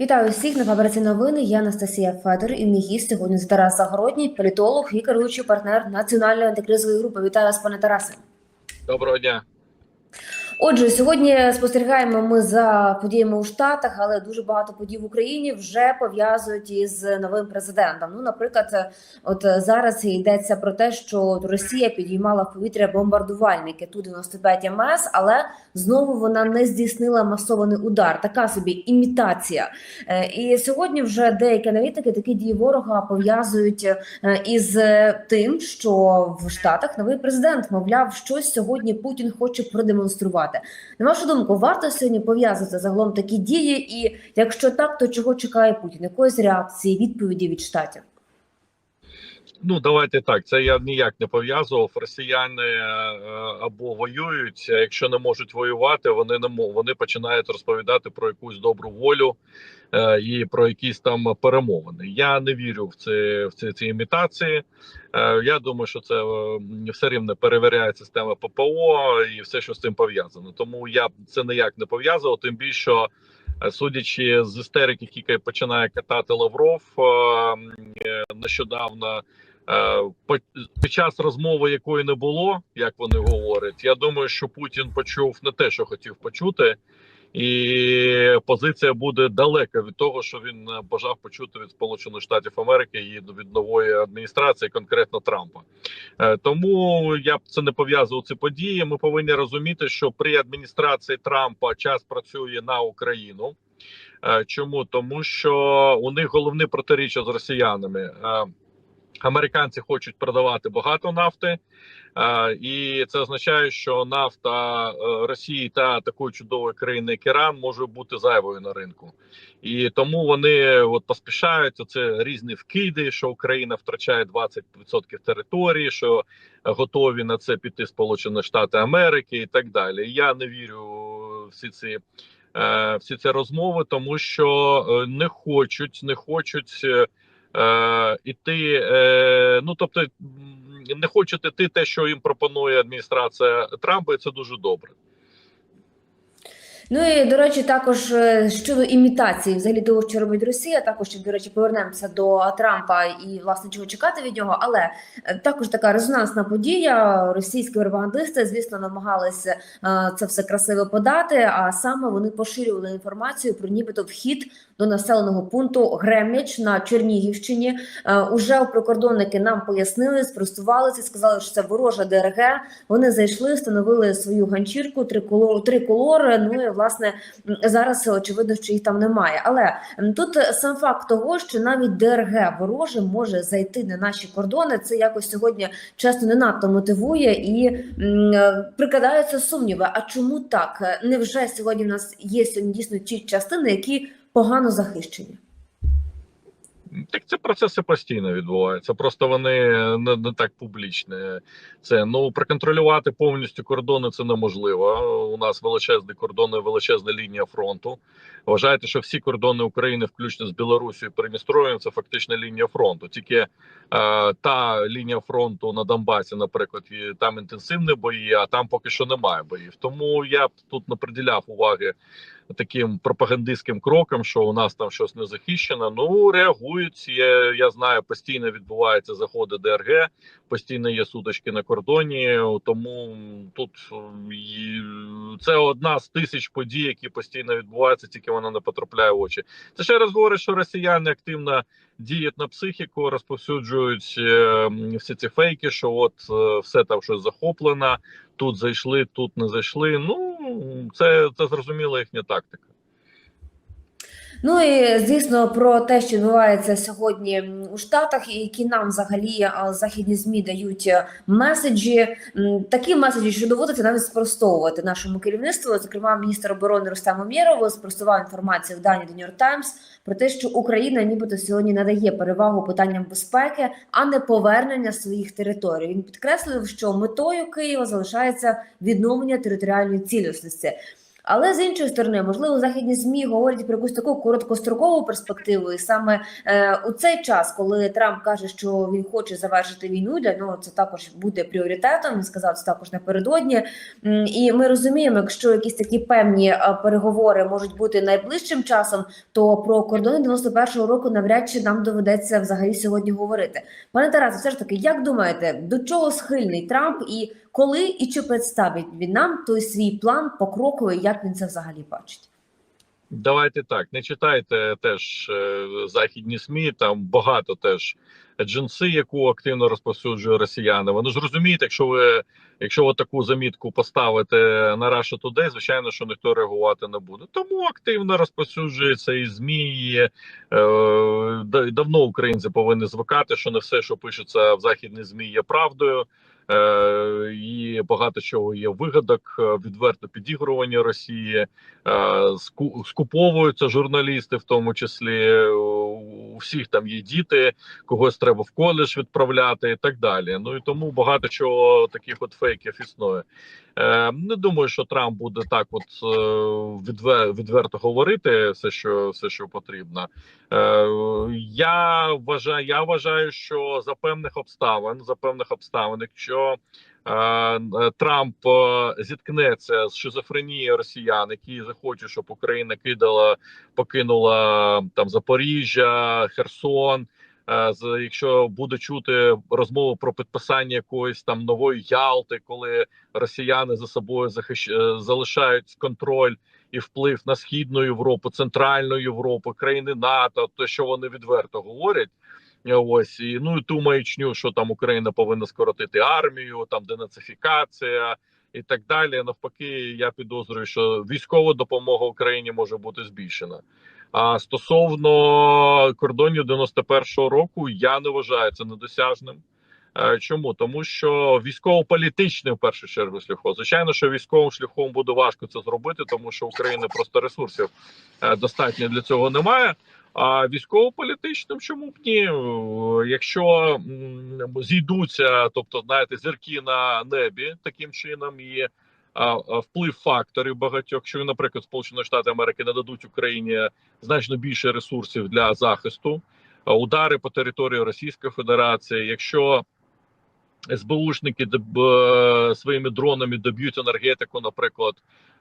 Вітаю всіх на фабриці новини. Я Анастасія Федор і мій гість сьогодні з Тарас Загородній, політолог і керуючий партнер національної антикризової групи. Вітаю вас, пане Тарасе. Доброго дня. Отже, сьогодні спостерігаємо ми за подіями у Штатах, але дуже багато подій в Україні вже пов'язують із новим президентом. Ну, наприклад, от зараз йдеться про те, що Росія підіймала в повітря бомбардувальники ту 95 МС, але знову вона не здійснила масований удар. Така собі імітація. Е, І сьогодні вже деякі аналітики такі дії ворога пов'язують е, із тим, що в Штатах новий президент, мовляв, щось сьогодні Путін хоче продемонструвати. На вашу думку, варто сьогодні пов'язати загалом такі дії, і якщо так, то чого чекає Путін? Якоїсь реакції, відповіді від штатів? Ну давайте так. Це я ніяк не пов'язував. Росіяни е, або воюють. А якщо не можуть воювати, вони не вони починають розповідати про якусь добру волю е, і про якісь там перемовини. Я не вірю в це в ці, ці імітації. Е, Я думаю, що це е, все рівно перевіряє система ППО і все, що з цим пов'язано. Тому я це ніяк не пов'язував. Тим більше, е, судячи з істерики, які починає катати Лавров е, е, нещодавно. Е, Під час розмови, якої не було, як вони говорять, я думаю, що Путін почув не те, що хотів почути, і позиція буде далека від того, що він е, бажав почути від Сполучених Штатів Америки і від нової адміністрації, конкретно Трампа. Е, Тому я б це не пов'язував ці події. Ми повинні розуміти, що при адміністрації Трампа час працює на Україну. Чому тому, що у них головне протиріччя з росіянами. Американці хочуть продавати багато нафти, е, і це означає, що нафта е, Росії та такої чудової країни, як Іран, може бути зайвою на ринку, і тому вони от поспішають. Це різні вкиди, що Україна втрачає 20% території, що готові на це піти Сполучені Штати Америки і так далі. Я не вірю всі ці. е, Всі ці розмови, тому що не хочуть, не хочуть е, іти. Е, ну тобто не хочуть іти те, що їм пропонує адміністрація Трампа, і це дуже добре. Ну і до речі, також е, щодо імітації, взагалі того, що робить Росія, також до речі, повернемося до Трампа і власне чого чекати від нього. Але е, також така резонансна подія. Російські пропагандисти, звісно, намагалися е, це все красиво подати. А саме вони поширювали інформацію про нібито вхід до населеного пункту Грем'яч на Чернігівщині. Е, Уже прикордонники нам пояснили, спростувалися, сказали, що це ворожа ДРГ. Вони зайшли, встановили свою ганчірку, триколор, триколор. Ну і власне зараз очевидно, що їх там немає. Але тут сам факт того, що навіть ДРГ вороже може зайти на наші кордони. Це якось сьогодні чесно не надто мотивує і е, прикладаються сумніви. А чому так? Е, Невже сьогодні в нас є сьогодні дійсно ті частини, які погано захищені? Так ці процеси постійно відбуваються. Просто вони не, не так публічні. Це ну проконтролювати повністю кордони це неможливо. У нас величезні кордони, величезна лінія фронту. Вважаєте, що всі кордони України, включно з Білорусією, Придністров'ям, це фактично лінія фронту. Тільки е, та лінія фронту на Донбасі, наприклад, і там інтенсивні бої, а там поки що немає боїв. Тому я б тут не приділяв уваги таким пропагандистським кроком, що у нас там щось не захищено. Ну реагують. Я, я знаю, постійно відбуваються заходи ДРГ, постійно є сутички на кордоні. Тому тут це одна з тисяч подій, які постійно відбуваються, тільки вона не потрапляє в очі. Це ще раз говорить, що росіяни активно діють на психіку, розповсюджують е, всі ці фейки, що от е, все там щось захоплено, тут зайшли, тут не зайшли. Ну це, це зрозуміла їхня тактика. Ну і звісно про те, що відбувається сьогодні у Штатах, і які нам взагалі західні змі дають е, меседжі. Такі меседжі, що доводиться навіть спростовувати нашому керівництву. Зокрема, міністр оборони Рустам Умєров спростував інформацію в дані The New Times про те, що Україна нібито сьогодні надає перевагу питанням безпеки, а не повернення своїх територій. Він підкреслив, що метою Києва залишається відновлення територіальної цілісності. Але з іншої сторони, можливо, західні змі говорять про якусь таку короткострокову перспективу, і саме е, у цей час, коли Трамп каже, що він хоче завершити війну, для нього це також буде пріоритетом. Він сказав це також напередодні. І ми розуміємо, якщо якісь такі певні е, переговори можуть бути найближчим часом, то про кордони 91-го року навряд чи нам доведеться взагалі сьогодні говорити. Пане Тарасе, все ж таки, як думаєте, до чого схильний Трамп і коли і чи представить він нам той свій план покроковий, як він це взагалі бачить? Давайте так, не читайте теж е, західні СМІ, там багато теж джинси, яку активно розповсюджує росіяни. Вони ж розумієте, якщо ви якщо ви таку замітку поставите на Russia Today, звичайно, що ніхто реагувати не буде. Тому активно розповсюджується і ЗМІ. Е, давно українці повинні звикати, що не все, що пишеться в західних ЗМІ, є правдою. Е, і багато чого є вигадок, е, відверто підігрування Росії, е, скуповуються журналісти, в тому числі у всіх там є діти, когось треба в коледж відправляти і так далі. Ну і тому багато чого таких от фейків існує. Е, не думаю, що Трамп буде так, от е, відвер, відверто говорити все, що все, що потрібно. Е, я вважаю, я вважаю, що за певних обставин, за певних обставин, якщо Трамп зіткнеться з шизофренією росіян, які захочуть, щоб Україна кидала, покинула там Запоріжжя, Херсон. Е, з- Якщо буде чути розмову про підписання якоїсь там нової Ялти, коли росіяни за собою захищ... е, залишають контроль і вплив на східну Європу, центральну Європу, країни НАТО, то що вони відверто говорять. Е, Ось і ну і ту маячню, що там Україна повинна скоротити армію, там денацифікація і так далі. Навпаки, я підозрюю, що військова допомога Україні може бути збільшена. А стосовно кордонів 91-го року, я не вважаю це недосяжним. Е, Чому тому, що військово-політичним в першу чергу шляхом, звичайно, що військовим шляхом буде важко це зробити, тому що України просто ресурсів е, достатньо для цього немає. А військово-політичним чому б ні? Е, Якщо зійдуться, тобто знаєте, зірки на небі таким чином і вплив факторів багатьох, що, наприклад, Сполучені Штати Америки нададуть Україні значно більше ресурсів для захисту, удари по території Російської Федерації, якщо СБУшники е, своїми дронами доб'ють енергетику, наприклад,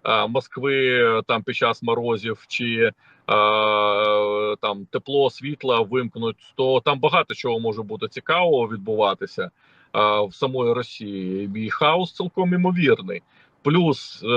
е, Москви там під час морозів чи е, там тепло, світла вимкнуть, то там багато чого може бути цікавого відбуватися в самої Росії. І хаос цілком імовірний. Плюс е,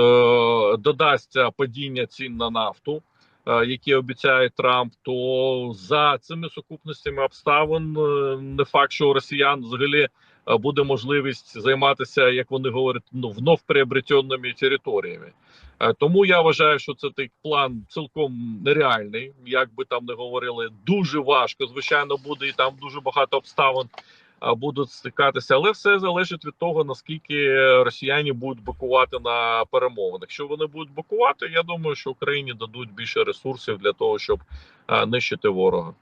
додасться падіння цін на нафту, е, які обіцяє Трамп. То за цими сукупностями обставин е, не факт, що у росіян взагалі е, буде можливість займатися, як вони говорять, ну вновь приобретеними територіями. Е, Тому я вважаю, що це такий план цілком нереальний. Як би там не говорили, дуже важко. Звичайно, буде і там дуже багато обставин будуть стикатися, але все залежить від того наскільки росіяни будуть бакувати на перемовинах. Якщо вони будуть бакувати, я думаю, що Україні дадуть більше ресурсів для того, щоб нищити ворога.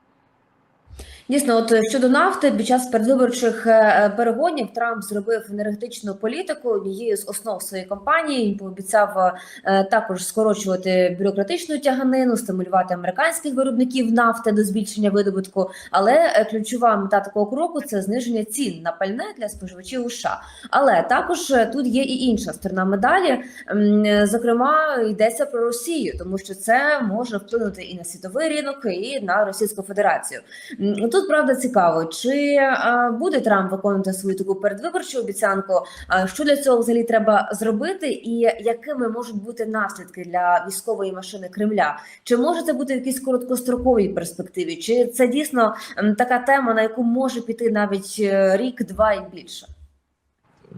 Дійсно, от е, щодо нафти, під час передвиборчих е, перегонів Трамп зробив енергетичну політику. Її з основ своєї кампанії він пообіцяв е, також скорочувати бюрократичну тяганину, стимулювати американських виробників нафти до збільшення видобутку. Але е, ключова мета такого кроку це зниження цін на пальне для споживачів США. Але також е, тут є і інша сторона медалі. Е, Зокрема, йдеться про Росію, тому що це може вплинути і на світовий ринок, і на Російську Федерацію. Тут правда цікаво, чи буде Трамп виконувати свою таку передвиборчу обіцянку? Що для цього взагалі треба зробити, і якими можуть бути наслідки для військової машини Кремля? Чи може це бути в якійсь короткостроковій перспективі? Чи це дійсно така тема, на яку може піти навіть е, рік, два і більше?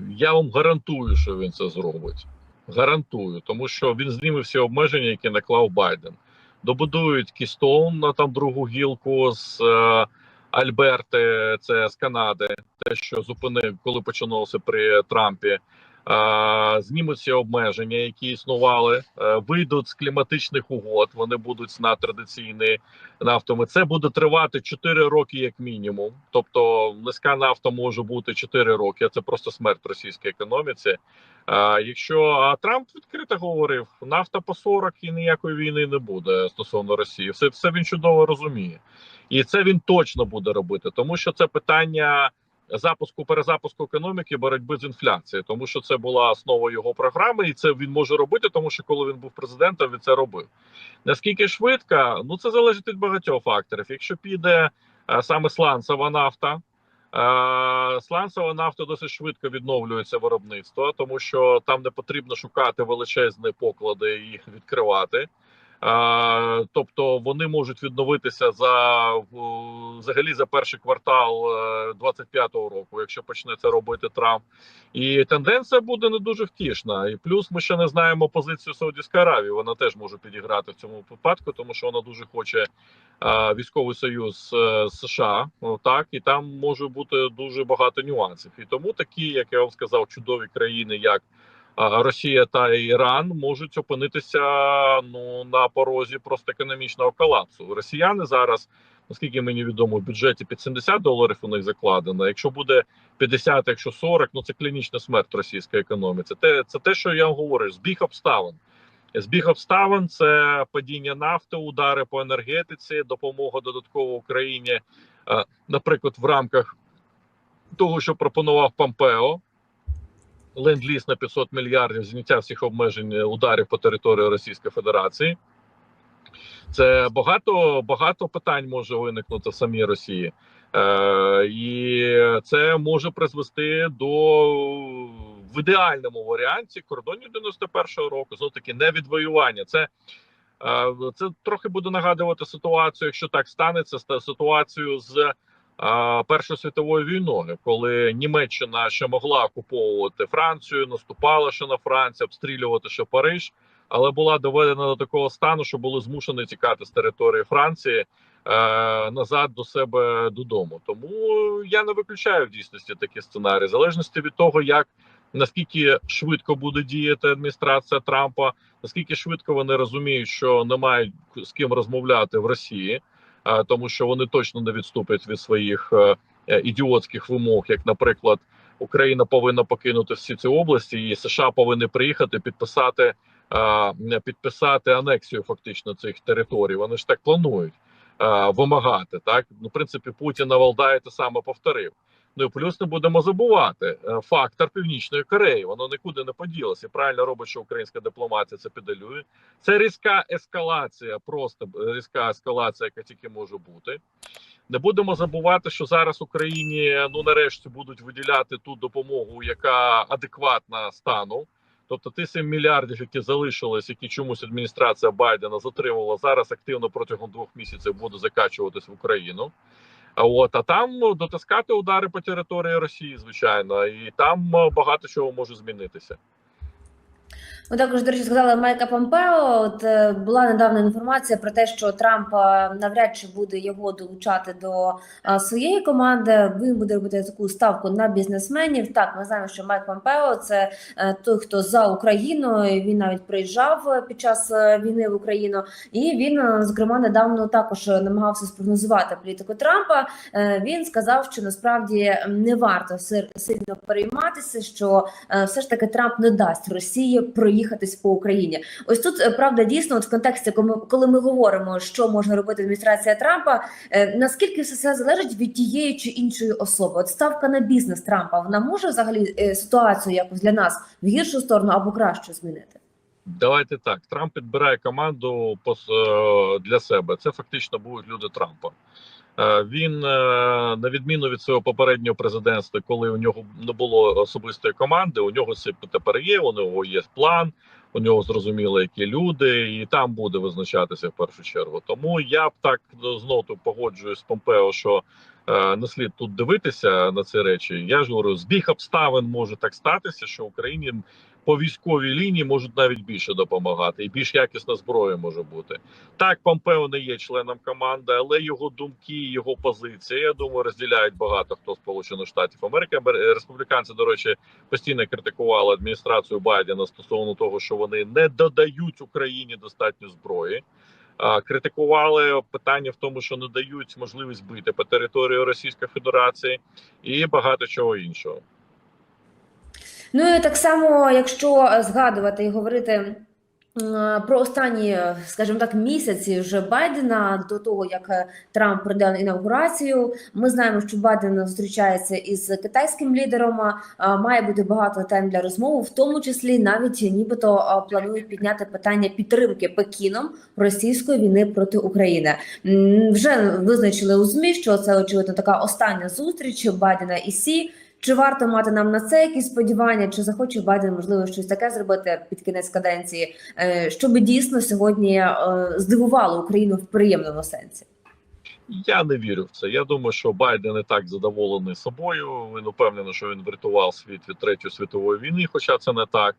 Я вам гарантую, що він це зробить. Гарантую, тому що він зніме всі обмеження, які наклав Байден. Добудують Кістоун на там другу гілку з е, Альберти, це з Канади, те, що зупинив, коли починалося при Трампі. Е, знімуться обмеження, які існували, е, вийдуть з кліматичних угод. Вони будуть на традиційні нафтами. Це буде тривати 4 роки, як мінімум. Тобто низька нафта може бути 4 роки. а Це просто смерть російській економіці. А якщо а Трамп відкрито говорив, нафта по 40 і ніякої війни не буде стосовно Росії. Все, все він чудово розуміє, і це він точно буде робити, тому що це питання запуску перезапуску економіки, боротьби з інфляцією, тому що це була основа його програми, і це він може робити, тому що коли він був президентом, він це робив. Наскільки швидко, ну це залежить від багатьох факторів. Якщо піде е, саме сланцева нафта. Е, Сланцева нафта досить швидко відновлюється виробництво, тому що там не потрібно шукати величезні поклади і їх відкривати. Е, Тобто вони можуть відновитися за взагалі за перший квартал е, 25-го року, якщо почне це робити Трамп. І тенденція буде не дуже втішна. І плюс ми ще не знаємо позицію Саудівської Аравії. Вона теж може підіграти в цьому випадку, тому що вона дуже хоче е, військовий союз е, США. Так і там може бути дуже багато нюансів. І тому такі, як я вам сказав, чудові країни, як Росія та Іран, можуть опинитися ну на порозі просто економічного колапсу. Росіяни зараз, наскільки мені відомо, в бюджеті під 70 доларів у них закладено. Якщо буде 50, якщо 40, ну це клінічна смерть російської економіки. Це те, це те, що я говорю, збіг обставин. Збіг обставин це падіння нафти, удари по енергетиці, допомога додатково Україні, наприклад, в рамках того, що пропонував Помпео. Ленд-ліз на 500 мільярдів, зняття всіх обмежень е, ударів по території Російської Федерації. Це багато багато питань може виникнути в самій Росії, е, і це може призвести до в ідеальному варіанті кордонів 91-го року. Знов таки не відвоювання. Це е, це трохи буде нагадувати ситуацію, якщо так станеться, ста- ситуацію з Першою світовою війною, коли Німеччина ще могла окуповувати Францію, наступала ще на Францію, обстрілювати ще Париж, але була доведена до такого стану, що були змушені тікати з території Франції е, назад до себе додому. Тому я не виключаю в дійсності такі сценарії, в залежності від того, як наскільки швидко буде діяти адміністрація Трампа, наскільки швидко вони розуміють, що не мають з ким розмовляти в Росії, тому що вони точно не відступлять від своїх е, е, ідіотських вимог, як, наприклад, Україна повинна покинути всі ці області, і США повинні приїхати підписати е, підписати анексію фактично цих територій. Вони ж так планують е, вимагати. Так ну, в принципі, Путін на Валдаї те саме повторив. Ну і плюс не будемо забувати е, фактор Північної Кореї. Воно нікуди не поділося. Правильно робить, що українська дипломатія це підалює. Це різка ескалація, просто е, різка ескалація, яка тільки може бути. Не будемо забувати, що зараз Україні ну нарешті будуть виділяти ту допомогу, яка адекватна стану. Тобто ті 7 мільярдів, які залишились, які чомусь адміністрація Байдена затримувала, зараз активно протягом двох місяців буде закачуватись в Україну. От а там ну, дотискати удари по території Росії, звичайно, і там е, багато чого може змінитися. Ми також, до речі, згадали Майка Помпео. От е, була недавна інформація про те, що Трамп е, навряд чи буде його долучати до е, своєї команди. Він буде робити таку ставку на бізнесменів. Так, ми знаємо, що Майк Помпео це той, хто за Україну. Він навіть приїжджав під час війни в Україну, і він, зокрема, недавно також намагався спрогнозувати політику Трампа. Він сказав, що насправді не варто сильно перейматися, що все ж таки Трамп не дасть Росії проїхатись по Україні. Ось тут е, правда дійсно, от в контексті, коли ми, говоримо, що може робити адміністрація Трампа, е, наскільки все це залежить від тієї чи іншої особи? От ставка на бізнес Трампа вона може взагалі е, ситуацію якось для нас в гіршу сторону або кращу змінити? Давайте так. Трамп підбирає команду для себе. Це фактично будуть люди Трампа. Е, Він, е, на відміну від свого попереднього президентства, коли у нього не було особистої команди, у нього це тепер є. У нього є план, у нього зрозуміло, які люди, і там буде визначатися в першу чергу. Тому я б так знову погоджуюсь з Помпео, що е, не слід тут дивитися на ці речі. Я ж говорю, збіг обставин може так статися, що Україні по військовій лінії можуть навіть більше допомагати, і більш якісна зброя може бути. Так, Помпео не є членом команди, але його думки, його позиції, я думаю, розділяють багато хто Сполучених Штатів Америки. Амер- Республіканці, до речі, постійно критикували адміністрацію Байдена стосовно того, що вони не додають Україні достатньо зброї. Критикували питання в тому, що не дають можливість бити по території Російської Федерації і багато чого іншого. Ну і так само, якщо згадувати і говорити про останні, скажімо так, місяці вже Байдена до того, як Трамп прийде на інаугурацію, ми знаємо, що Байден зустрічається із китайським лідером. Має бути багато тем для розмови, в тому числі навіть нібито планують підняти питання підтримки Пекіном російської війни проти України. Вже визначили у змі, що це очевидно така остання зустріч Байдена і Сі. Чи варто мати нам на це якісь сподівання? Чи захоче Байден можливо щось таке зробити під кінець каденції, е, щоб дійсно сьогодні е, здивувало Україну в приємному сенсі? Я не вірю в це. Я думаю, що Байден і так задоволений собою. Він упевнений, що він врятував світ від третьої світової війни, хоча це не так.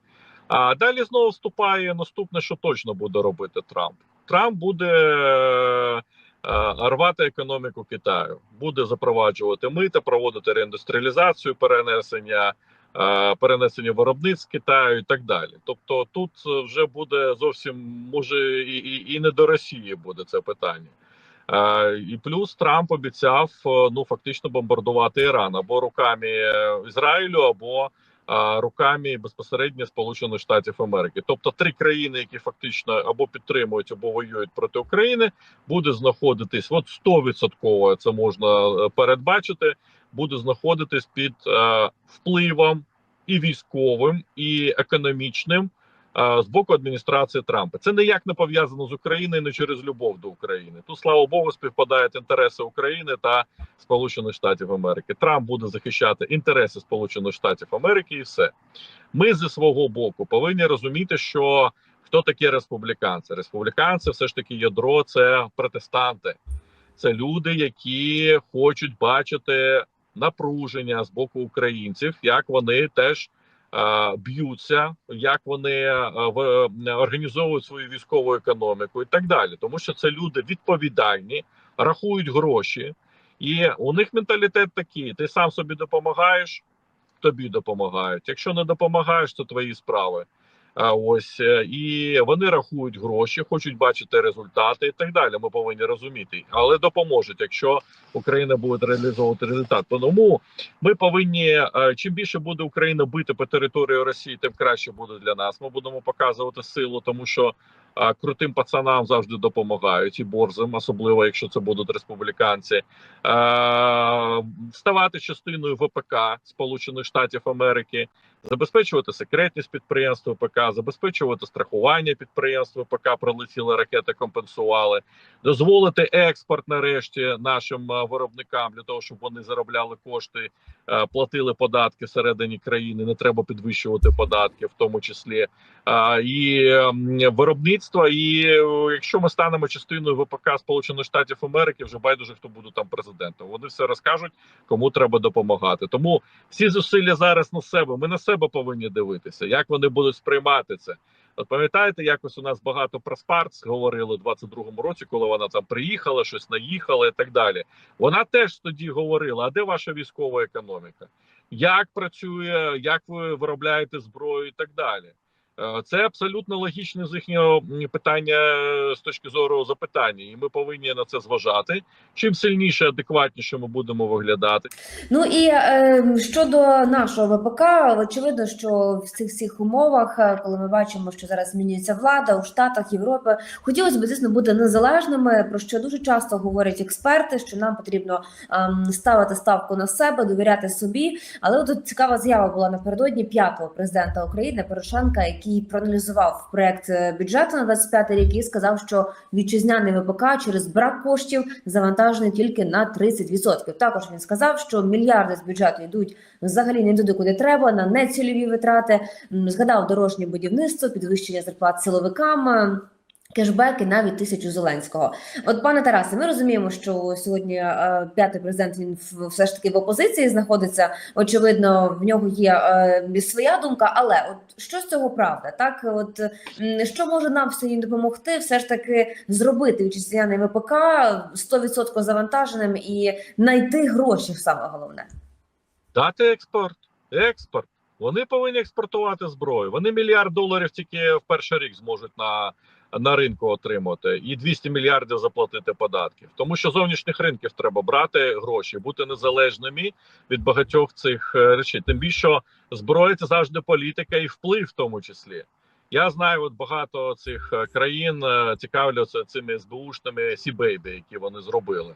А далі знову вступає наступне, що точно буде робити Трамп. Трамп буде рвати економіку Китаю, буде запроваджувати мита, проводити реіндустріалізацію, перенесення. е, Перенесення виробництв Китаю і так далі. Тобто, тут е, вже буде зовсім може і, і, і не до Росії буде це питання. Е, І плюс Трамп обіцяв е, ну фактично бомбардувати Іран або руками е, Ізраїлю, або е, руками безпосередньо Сполучених Штатів Америки. Тобто три країни, які фактично або підтримують, або воюють проти України, буде знаходитись от 100% це можна е, передбачити. Буде знаходитись під е, впливом і військовим, і економічним з боку адміністрації Трампа. Це ніяк не пов'язано з Україною, не через любов до України. Тут слава Богу, співпадають інтереси України та Сполучених Штатів Америки. Трамп буде захищати інтереси Сполучених Штатів Америки, і все. Ми зі свого боку повинні розуміти, що хто такі республіканці? Республіканці, все ж таки, ядро це протестанти, це люди, які хочуть бачити напруження з боку українців, як вони теж е, б'ються, як вони е, е, організовують свою військову економіку і так далі. Тому що це люди відповідальні, рахують гроші, і у них менталітет такий: ти сам собі допомагаєш, тобі допомагають. Якщо не допомагаєш, то твої справи. Ось е, і вони рахують гроші, хочуть бачити результати і так далі. Ми повинні розуміти, але допоможуть, якщо Україна буде реалізовувати результат. Тому ми повинні е, чим більше буде Україна бити по території Росії, тим краще буде для нас. Ми будемо показувати силу, тому що е, крутим пацанам завжди допомагають і борзим, особливо якщо це будуть республіканці, ставати частиною ВПК Сполучених Штатів Америки, забезпечувати секретність підприємств ВПК, забезпечувати страхування підприємств ВПК, прилетіли ракети, компенсували, дозволити експорт нарешті нашим е, виробникам для того, щоб вони заробляли кошти, е, платили податки всередині країни. Не треба підвищувати податки, в тому числі і м, виробництва. І е, якщо ми станемо частиною ВПК Сполучених Штатів Америки, вже байдуже хто буде там президентом. Вони все розкажуть, кому треба допомагати. Тому всі зусилля зараз на себе. Ми на себе повинні дивитися, як вони будуть сприймати це. От пам'ятаєте, якось у нас багато про Спарц говорили у 22-му році, коли вона там приїхала, щось наїхала і так далі. Вона теж тоді говорила: а де ваша військова економіка? Як працює, як ви виробляєте зброю і так далі. Е, Це абсолютно логічне з їхнього питання е, з точки зору запитання, і ми повинні на це зважати. Чим сильніше, адекватніше ми будемо виглядати, Ну і е, щодо нашого ВПК, очевидно, що в цих всіх умовах, е, коли ми бачимо, що зараз змінюється влада у Штатах Європи, хотілося б звісно бути незалежними, про що дуже часто говорять експерти, що нам потрібно ем, ставити ставку на себе, довіряти собі. Але от тут цікава заява була напередодні п'ятого президента України Порошенка, який проаналізував проект е, бюджету на 25 рік і сказав, що вітчизняний ВПК через брак коштів завантажений тільки на 30%. Також він сказав, що мільярди з бюджету йдуть взагалі не туди, куди треба, на нецільові витрати. Згадав дорожнє будівництво, підвищення зарплат силовикам. Кешбеки навіть тисячу Зеленського. От пане Тарасе, ми розуміємо, що сьогодні е, п'ятий президент він все ж таки в опозиції знаходиться. Очевидно, в нього є е, своя думка. Але от що з цього правда? Так, от що може нам сьогодні допомогти, все ж таки зробити вітчизняний ВПК 100% завантаженим і знайти гроші саме головне. Дати експорт. Експорт. Вони повинні експортувати зброю. Вони мільярд доларів тільки в перший рік зможуть на, на ринку отримати, і 200 мільярдів заплатити податків. Тому що зовнішніх ринків треба брати гроші, бути незалежними від багатьох цих е, речей. Тим більше зброя це завжди політика і вплив, в тому числі. Я знаю, от багато цих е, країн е, цікавляться цими СБУшними сібейби, які вони зробили.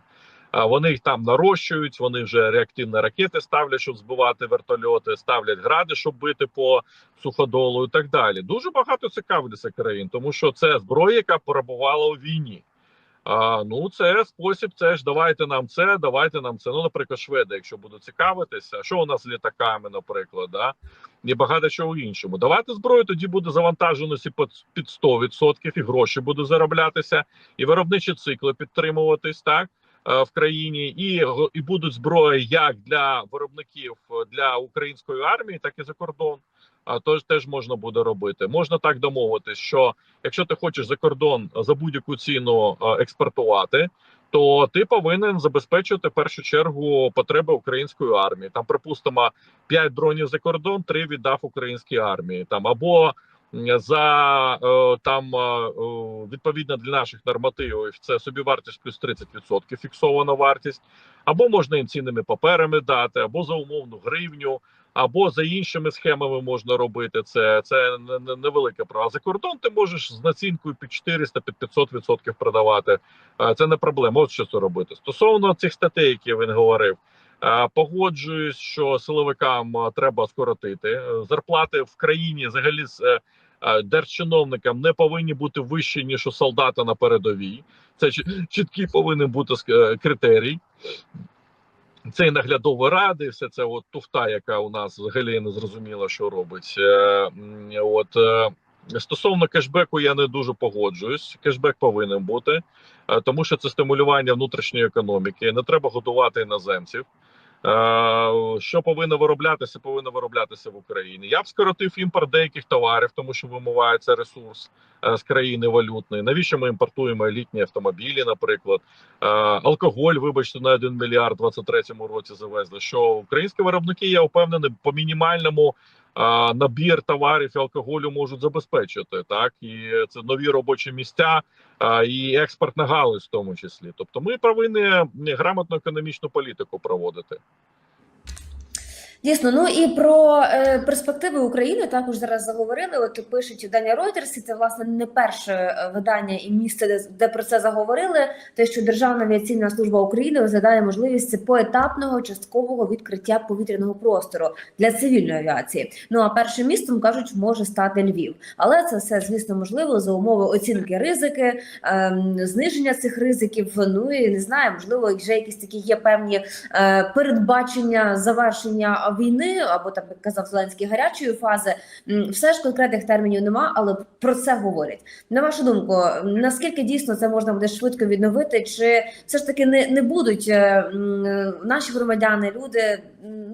Вони їх там нарощують, вони вже реактивні ракети ставлять, щоб збивати вертольоти, ставлять гради, щоб бити по суходолу і так далі. Дуже багато цікавляться країн, тому що це зброя, яка перебувала у війні. А, ну, це спосіб, це ж давайте нам це, давайте нам це. Ну, наприклад, шведи, якщо будуть цікавитися, що у нас з літаками, наприклад, да? і багато чого іншому. Давайте зброю, тоді буде завантаженості під під 100%, і гроші будуть зароблятися, і виробничі цикли підтримуватись так в країні, і, і будуть зброї як для виробників е, для української армії, так і за кордон. А тож теж можна буде робити. Можна так домовитись, що якщо ти хочеш за кордон за будь-яку ціну е, експортувати, то ти повинен забезпечувати в першу чергу потреби української армії. Там, припустимо, 5 дронів за кордон, 3 віддав українській армії. Там або за е, там е, е, відповідно для наших нормативів це собівартість плюс 30% фіксована вартість, або можна їм цінними паперами дати, або за умовну гривню. Або за іншими схемами можна робити це. Це не- не- невелике право. За кордон ти можеш з націнкою під 400 під 500 відсотків продавати. Це не проблема. От що це робити. Стосовно цих статей, які він говорив. Е, Погоджуюсь, що силовикам е, треба скоротити Е, зарплати в країні. Взагалі з держчиновникам не повинні бути вищі ніж у солдата на передовій. Це чі- чіткий повинен бути критерій. Це і наглядові ради, все це от туфта, яка у нас взагалі не зрозуміла, що робить. От стосовно кешбеку, я не дуже погоджуюсь. Кешбек повинен бути, тому що це стимулювання внутрішньої економіки. Не треба годувати іноземців. Е, Що повинно вироблятися, повинно вироблятися в Україні. Я б скоротив імпорт деяких товарів, тому що вимивається ресурс е, з країни валютної. Навіщо ми імпортуємо елітні автомобілі, наприклад? Е, Алкоголь, вибачте, на 1 мільярд у 23-му році завезли. Що українські виробники, я впевнений, по мінімальному набір товарів і алкоголю можуть забезпечити. Так і це нові робочі місця і експортна галузь, в тому числі. Тобто, ми повинні грамотну економічну політику проводити. Дійсно, ну і про е, перспективи України також зараз заговорили. От пишуть видання Reuters, і це власне не перше е, видання і місце, де, де про це заговорили. Те, що Державна авіаційна служба України розглядає можливість поетапного часткового відкриття повітряного простору для цивільної авіації. Ну а першим містом кажуть, може стати Львів, але це все звісно можливо за умови оцінки ризики, ем, зниження цих ризиків. Ну і не знаю, можливо, вже якісь такі є певні е, передбачення завершення війни, або там як казав Зеленський гарячої фази. Все ж конкретних термінів нема, але про це говорять. На вашу думку, наскільки дійсно це можна буде швидко відновити? Чи все ж таки не, не будуть е, наші громадяни, люди,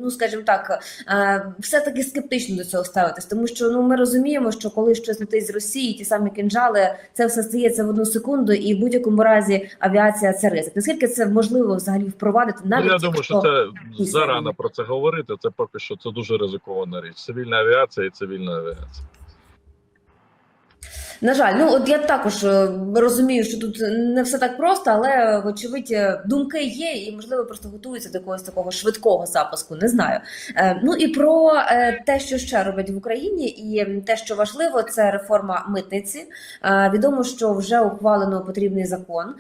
ну скажімо так, е, все таки скептично до цього ставитись, тому що ну ми розуміємо, що коли щось летить з Росії, ті самі кінжали, це все стається в одну секунду, і в будь-якому разі авіація це ризик. Наскільки це можливо взагалі впровадити навіть Ну, я думаю, що це зарано про це говорити. Це поки що це дуже ризикована річ. Цивільна авіація і цивільна авіація. На жаль, ну от я також е, розумію, що тут не все так просто, але вочевидь е, думки є, і можливо просто готуються до якогось такого швидкого запуску. Не знаю. Е, Ну і про те, що ще роблять в Україні, і те, що важливо, це реформа митниці. Відомо, що вже ухвалено потрібний закон.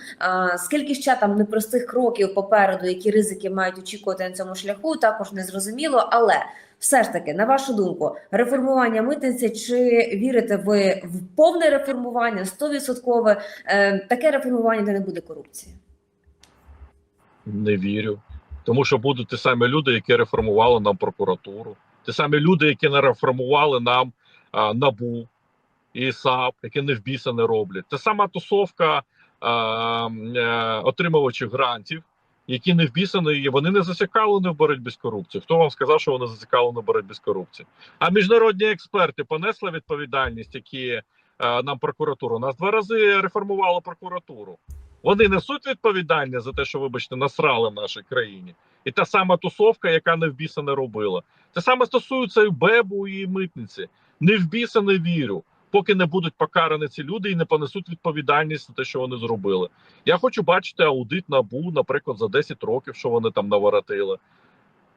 Скільки ще там непростих кроків попереду, які ризики мають очікувати на цьому шляху, також не зрозуміло. Але все ж таки, на вашу думку, реформування митниці, чи вірите ви в повне реформування, 100%, е, таке реформування, де не буде корупції? Не вірю. Тому що будуть ті самі люди, які реформували нам прокуратуру, ті самі люди, які не реформували нам а, набу і САП, які не в біса не роблять. Це сама тусовка е, е, отримувачів грантів, які не в біса. Вони не зацікавлені в боротьбі з корупцією. Хто вам сказав, що вони зацікавлені в боротьбі з корупцією? А міжнародні експерти понесли відповідальність, які е, нам прокуратуру. Нас два рази реформували прокуратуру. Вони несуть відповідальність за те, що, вибачте, насрали в нашій країні. І та сама тусовка, яка не в біса не робила. Це саме стосується і Бебу, і митниці. Не в біса вірю, поки не будуть покарані ці люди і не понесуть відповідальність за те, що вони зробили. Я хочу бачити аудит набу, наприклад, за 10 років, що вони там наворотили.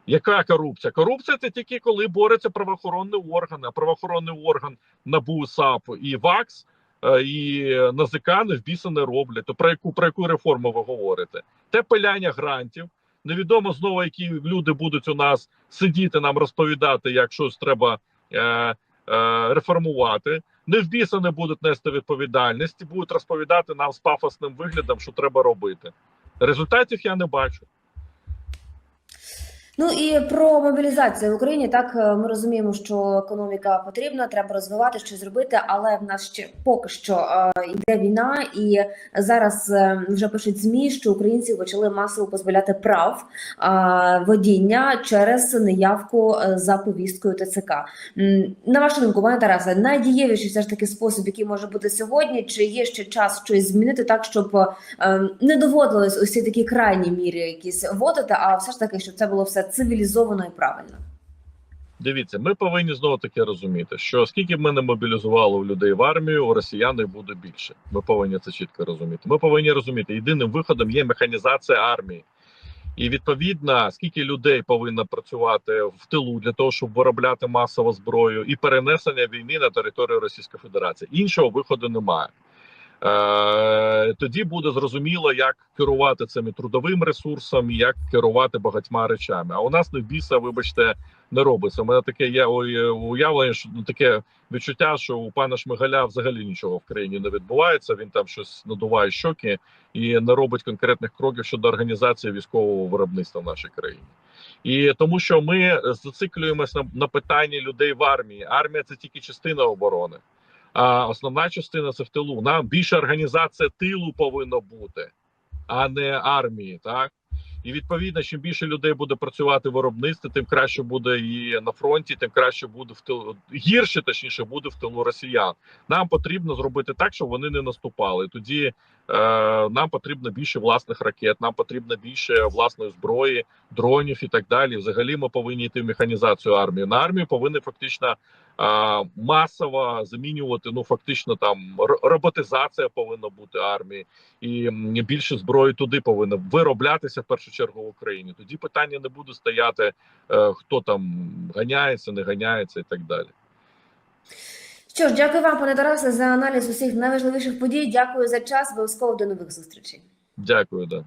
Яка корупція? Корупція це тільки коли бореться правоохоронний орган, а правоохоронний орган НАБУ, САП і ВАКС е, і НАЗК не в біса не роблять. То про яку про яку реформу ви говорите? Те пиляння грантів. Невідомо знову, які люди будуть у нас сидіти нам розповідати, як щось треба е, е, реформувати. Не в біса не будуть нести відповідальність, будуть розповідати нам з пафосним виглядом, що треба робити. Результатів я не бачу. Ну і про мобілізацію в Україні так е, ми розуміємо, що економіка потрібна, треба розвивати щось зробити, але в нас ще поки що е, йде війна, і зараз е, вже пишуть змі, що українці почали масово позбавляти прав е, водіння через неявку за повісткою ТЦК. На вашу думку, пане Тарасе, найдієвіший все ж таки спосіб, який може бути сьогодні, чи є ще час щось змінити так, щоб не доводилось усі такі крайні міри якісь вводити, а все ж таки, щоб це було все цивілізовано і правильно. Дивіться, ми повинні знову таки розуміти, що скільки б ми не мобілізували людей в армію, у росіян їх буде більше. Ми повинні це чітко розуміти. Ми повинні розуміти, єдиним виходом є механізація армії. І відповідно, скільки людей повинно працювати в тилу для того, щоб виробляти масову зброю і перенесення війни на територію Російської Федерації. Іншого виходу немає. Е, тоді буде зрозуміло, як керувати цими трудовим ресурсом, як керувати багатьма речами. А у нас не біса, вибачте, не робиться. У мене таке є уявлення, що ну, таке відчуття, що у пана Шмигаля взагалі нічого в країні не відбувається. Він там щось надуває щоки і не робить конкретних кроків щодо організації військового виробництва в нашій країні. І тому, що ми зациклюємося на, на питанні людей в армії. Армія це тільки частина оборони. А основна частина це в тилу. Нам більше організація тилу повинна бути, а не армії. Так і відповідно, чим більше людей буде працювати в виробництві, тим краще буде і на фронті, тим краще буде в тилу гірше, точніше буде в тилу росіян. Нам потрібно зробити так, щоб вони не наступали. Тоді нам потрібно більше власних ракет, нам потрібно більше власної зброї, дронів і так далі. Взагалі, ми повинні йти в механізацію армії. На армію повинні фактично масово замінювати. Ну фактично, там роботизація повинна бути армії, і більше зброї туди повинно вироблятися в першу чергу в Україні. Тоді питання не буде стояти, е, хто там ганяється, не ганяється і так далі. Що ж, дякую вам, пане Тарасе, за аналіз усіх найважливіших подій. Дякую за час. Обов'язково до нових зустрічей. Дякую, да.